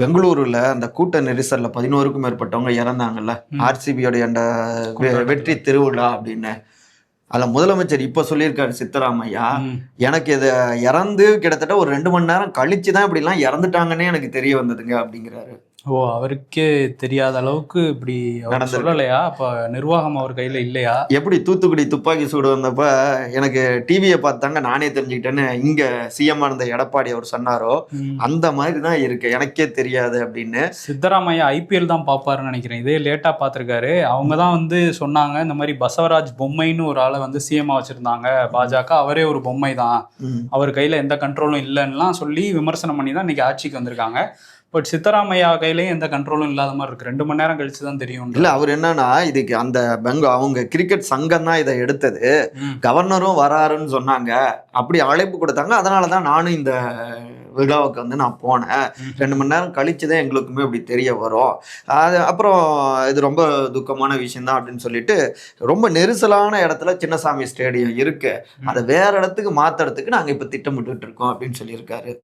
பெங்களூருல அந்த கூட்ட நெரிசல்ல பதினோருக்கும் மேற்பட்டவங்க இறந்தாங்கல்ல. ஆர்சிபியோடைய அந்த வெற்றி திருவிழா அப்படின்னு அதில் முதலமைச்சர் இப்போ சொல்லியிருக்காரு சித்தராமையா. எனக்கு இது இறந்து கிட்டத்தட்ட ஒரு ரெண்டு மணி நேரம் கழிச்சு தான் இப்படிலாம் இறந்துட்டாங்கன்னே எனக்கு தெரிய வந்ததுங்க அப்படிங்கிறாரு ஓ அவருக்கே தெரியாத அளவுக்கு இப்படி. சொல்லலையா? அப்ப நிர்வாகம் அவர் கையில இல்லையா? எப்படி தூத்துக்குடி துப்பாக்கி சூடு வந்தப்ப எனக்கு டிவியை பார்த்தாங்க நானே தெரிஞ்சுக்கிட்டேன்னு இங்க சிஎம் இருந்த எடப்பாடி அவர் சொன்னாரோ. அந்த மாதிரி தான் இருக்கு எனக்கே தெரியாது அப்படின்னு. சித்தராமையா ஐபிஎல் தான் பார்ப்பாருன்னு நினைக்கிறேன். இதே லேட்டா பார்த்திருக்காரு. அவங்க தான் வந்து சொன்னாங்க இந்த மாதிரி பசவராஜ் பொம்மைன்னு ஒரு ஆளை வந்து சிஎம் வச்சிருந்தாங்க பாஜக. அவரே ஒரு பொம்மை தான். அவர் கையில எந்த கண்ட்ரோலும் இல்லைன்னுலாம் சொல்லி விமர்சனம் பண்ணி தான் இன்னைக்கு ஆட்சிக்கு வந்திருக்காங்க. பட் சித்தராமையா கையிலயும் எந்த கண்ட்ரோலும் இல்லாத மாதிரி இருக்கு. ரெண்டு மணி நேரம் கழிச்சு தான் தெரியும் இல்ல அவர் என்னன்னா இதுக்கு அந்த பெங்க அவங்க கிரிக்கெட் சங்கம் தான் இதை எடுத்தது. கவர்னரும் வராருன்னு சொன்னாங்க. அப்படி அழைப்பு கொடுத்தாங்க. அதனால தான் நானும் இந்த விழாவுக்கு வந்து நான் போனேன். ரெண்டு மணி நேரம் கழிச்சு தான் எங்களுக்குமே இப்படி தெரிய வரும். அது அப்புறம் இது ரொம்ப துக்கமான விஷயம் தான் அப்படின்னு சொல்லிட்டு ரொம்ப நெரிசலான இடத்துல சின்னசாமி ஸ்டேடியம் இருக்கு. அதை வேற இடத்துக்கு மாத்துறதுக்கு நாங்க இப்ப திட்டமிட்டுட்டு இருக்கோம் அப்படின்னு சொல்லியிருக்காரு.